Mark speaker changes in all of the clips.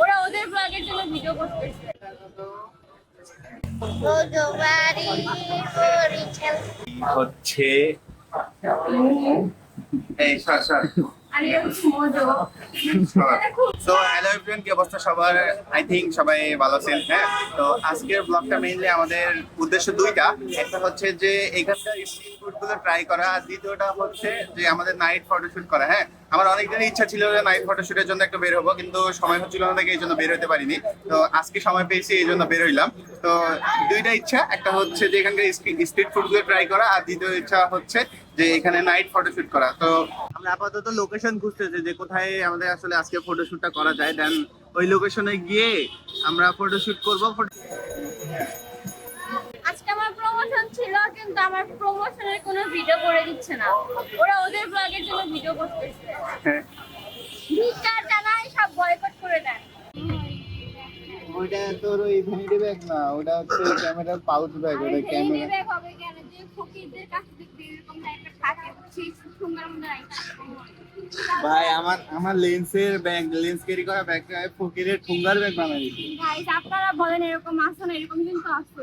Speaker 1: ওরা ওদের ব্লগের জন্য ভিডিও করতেছে।
Speaker 2: হচ্ছে হ্যালো এভরিওয়ান কি অবস্থা সবার? আই থিংক সবাই ভালো আছেন হ্যাঁ? তো আজকের ব্লগটা মেইনলি আমাদের উদ্দেশ্য দুইটা। একটা হচ্ছে যে এখানকার স্ট্রিট ট্রাই করা আর দ্বিতীয়টা হচ্ছে যে আমাদের নাইট ফটোশুট করা হ্যাঁ? আমার অনেক দিনের ইচ্ছা ছিল যে নাইট ফটোশুটের জন্য একটু বের হব, কিন্তু সময় হচ্ছিল না দেখে এই জন্য বের হতে পারিনি। তো আজকে সময় পেয়েছি, এই জন্য বের হইলাম। তো দুইটা ইচ্ছা, একটা হচ্ছে যে এখানকার স্ট্রিট ফুডগুলো ট্রাই করা, আর দ্বিতীয় ইচ্ছা হচ্ছে যে এখানে নাইট ফটোশুট করা। তো আমরা আপাতত লোকেশন খুঁজতেছি যে কোথায় আমাদের আসলে আজকে ফটোশুটটা করা যায়। দেন ওই লোকেশনে গিয়ে আমরা ফটোশুট করব
Speaker 1: আমার প্রমোশন ছিল কিন্তু আমার প্রমোশনের কোনো ভিডিও করে দিচ্ছে না। ওরা ওদের ব্লগের জন্য ভিডিও করতেছে। ভিকার জানাই সব বয়কট করে দেন
Speaker 2: ওইটা তোর ওই ভ্যানিটি ব্যাগ না ওটা হচ্ছে ক্যামেরার পাউচ ব্যাগ ওটা ক্যামেরা
Speaker 1: নেবে হবে কেন? যে ফকিরদের কাছে দেখবি এরকম টাইপের থাকে সেই সুন্দর রাখা
Speaker 2: ভাই আমার আমার লেন্সের ব্যাগ লেন্স ক্যারি করা ব্যাগটা ফকিরের ঠুঙ্গার ব্যাগ বানাই দিয়েছি।
Speaker 1: গাইস আপনারা বলেন এরকম আছে না এরকম কিন্তু আছে।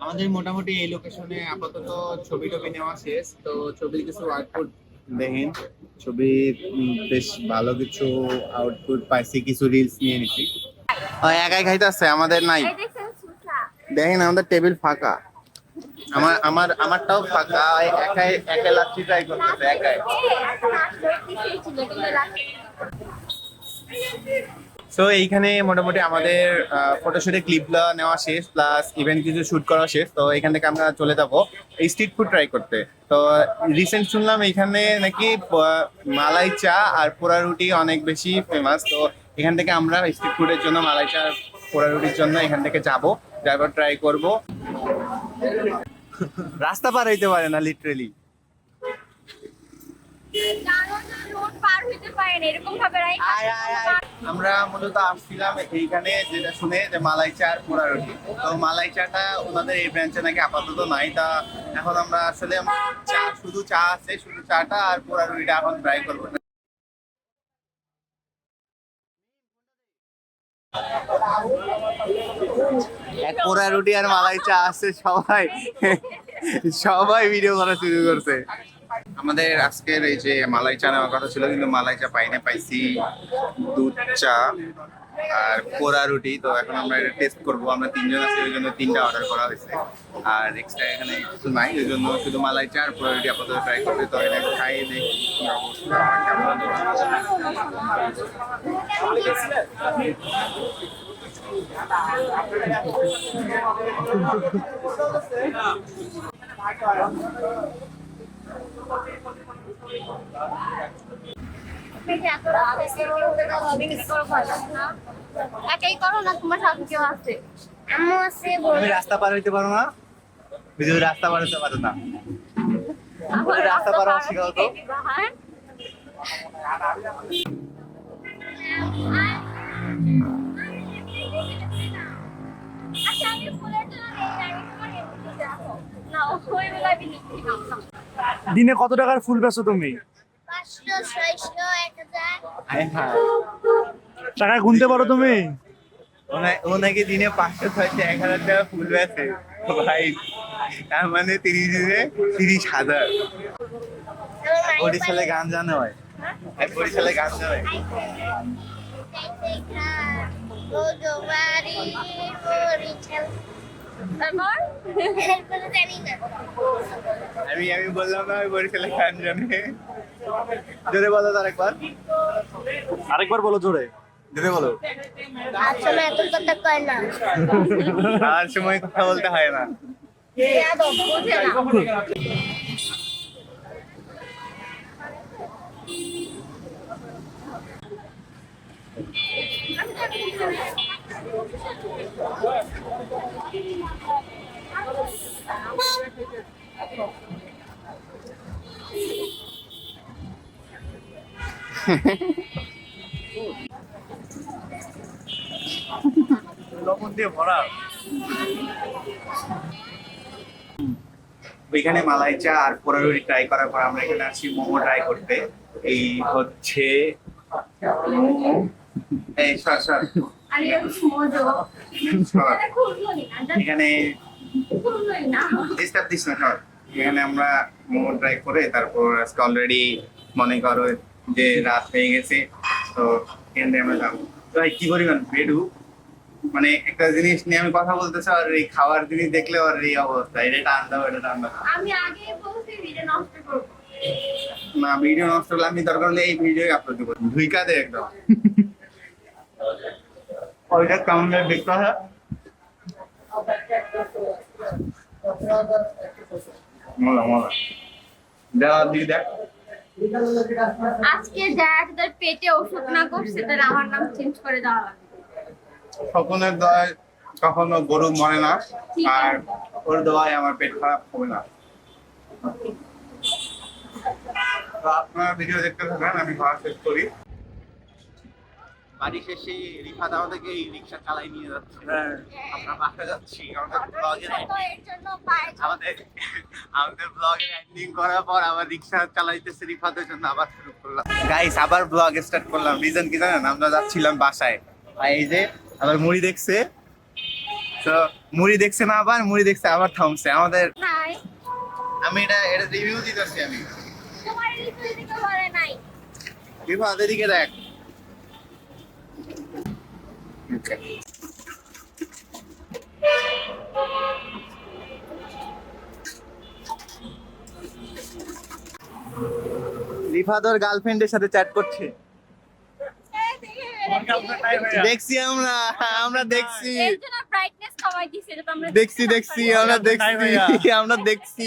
Speaker 2: আমাদের মোটামুটি এই লোকেশনে আপাতত ছবি টবি নেওয়া শেষ তো ছবির কিছু আউটপুট দেখেন। ছবির উম, বেশ ভালো কিছু আউটপুট পাইছি কিছু রিলস নিয়ে নিছি। ও একাই খাইতেছে আমাদের নাই। দেখেন আমাদের টেবিল ফাঁকা। আমার আমার আমারটাও ফাঁকা একাই একাই লাচ্ছি ট্রাই করতেছে একাই। সো এইখানে মোটামুটি আমাদের ফটোশুটে ক্লিপগুলো নেওয়া শেষ প্লাস ইভেন্ট কিছু শুট করা শেষ। তো এখান থেকে আমরা চলে যাব এই স্ট্রিট ফুড ট্রাই করতে। তো রিসেন্ট শুনলাম এখানে নাকি মালাই চা আর পোড়া রুটি অনেক বেশি ফেমাস তো এখান থেকে আমরা স্ট্রিট ফুডের জন্য, মালাই চা পোড়া রুটির জন্য এখান থেকে যাব। ড্রাইভার ট্রাই করব। রাস্তা পার হইতে পারে না লিটারেলি
Speaker 1: পার হইতে পারেন এরকম ভাবে রাই
Speaker 2: আয়, আয়, আয়। আমরা মূলত আসছিলাম এইখানে যেটা শুনে যে মালাই চা আর পোড়া রুটি তো মালাই চাটা ওনাদের এই ব্রাঞ্চে নাকি আপাতত নাই, তা এখন আমরা আসলে চা, শুধু চা আছে, শুধু চাটা আর পোড়া রুটিটা এখন ট্রাই করব। এক পোড়া রুটি আর মালাই চা আছে সবাই। সবাই ভিডিও করা শুরু করছে। আমাদের আজকের এই যে মালাই চা নেওয়ার কথা ছিল, কিন্তু মালাই চা পাই না পাইছি দুধ চা আর পোড়া রুটি। তো এখন আমরা এটা টেস্ট করব। আমরা তিনজন আছি, ওই জন্য তিনটা অর্ডার করা হয়েছে। আর এক্সট্রা এখানে কিছু নাই, ওই জন্য শুধু মালাই চা আর পোড়া রুটি আপাতত ট্রাই করবে তো এটা খাই দেখি কি অবস্থা কেমন
Speaker 1: একাই করো না তোমার সাথে কেউ আছে। আম্মু আছে
Speaker 2: তুমি রাস্তা পার হইতে পারো না। বুঝি রাস্তা পার হইতে পারো না।
Speaker 1: আমার
Speaker 2: রাস্তা পার হওয়া শেখাও তো।
Speaker 1: আচ্ছা আমি ফুলের জন্য নেই না আমি তোমার এমনি রাখো না ওই বেলা আমি নিচ্ছি না
Speaker 3: দিনে কত টাকার ফুল বেচো তুমি?
Speaker 2: হায়।
Speaker 3: টাকা গুনতে পারো তুমি?
Speaker 2: ওনা- ও নাকি দিনে পাঁচশো ছয়শো এক হাজার টাকা ফুল বেচে। ভাই তার মানে তিরিশ দিনে তিরিশ হাজার। বরিশালে গান জানো হয় বরিশালে গান জানো হয়
Speaker 1: তারপর
Speaker 2: আমি আমি বললাম না আমি বরিশালে খান জানে জোরে বলো আরেকবার
Speaker 3: আরেকবার বলো জোরে।
Speaker 2: জোরে বলো।
Speaker 4: আসলে এত কথা কয় না।
Speaker 2: আর সময় কথা বলতে হয় না।
Speaker 1: বোঝে না
Speaker 3: লবণ
Speaker 2: ওইখানে মালাই চা আর পোড়ারুটি ট্রাই করার পর আমরা এখানে আসি মোমো ট্রাই করতে। এই হচ্ছে এই, সর সর।
Speaker 1: এটা
Speaker 2: এখানে
Speaker 1: না
Speaker 2: আমরা মোমো ট্রাই করে তারপর আজকে অলরেডি মনে করো যে রাত হয়ে গেছে তো এখান থেকে আমরা যাব। তো ভাই কি পরিমাণ বেডু মানে একটা জিনিস নিয়ে আমি কথা বলতেছি আর এই খাওয়ার জিনিস দেখলে আর এই অবস্থা এটা টান দাও এটা টান দাও।
Speaker 1: আমি আগে বলছি ভিডিও নষ্ট করব।
Speaker 2: না ভিডিও নষ্ট করলে আমি দরকার হলে এই ভিডিও আপলোড দেবো ধুইকা দে একদম। দেখতে হয় মজা মজা দেওয়া দিয়ে দেখ
Speaker 1: আজকে যারা তাদের পেটে ওষুধ না করছে আমার নাম চেঞ্জ করে দেওয়া লাগবে।
Speaker 2: স্বপনের দয় কখনো গরু মরে না আর ওর দোয়ায় আমার পেট খারাপ হবে না। তো আপনারা ভিডিও দেখতে থাকেন আমি খাওয়া শেষ করি। বাড়ি শেষে রিফাত আমাদেরকে এই রিক্সা চালাই নিয়ে যাচ্ছে।
Speaker 3: হ্যাঁ।
Speaker 2: আমরা বাসা যাচ্ছি। আমাদের ব্লগের আমাদের আমাদের ব্লগের এন্ডিং করার পর আবার রিক্সা চালাইতেছে রিফাতের জন্য আবার শুরু করলাম। গাইস আবার ব্লগ স্টার্ট করলাম। রিজন কি জানেন? আমরা যাচ্ছিলাম বাসায়। আর এই যে আবার মুড়ি দেখছে। তো মুড়ি দেখছে না আবার মুড়ি দেখছে আবার থামছে। আমাদের আমি এটা এটা রিভিউ দিতেছি আমি। রিফাত এদিকে দেখ। রিফাত ওর গার্লফ্রেন্ডের সাথে চ্যাট করছে। দেখছি আমরা আমরা দেখছি।
Speaker 1: এর জন্য ব্রাইটনেস কমাই দিছে যাতে আমরা
Speaker 2: দেখছি দেখছি আমরা দেখছি আমরা দেখছি।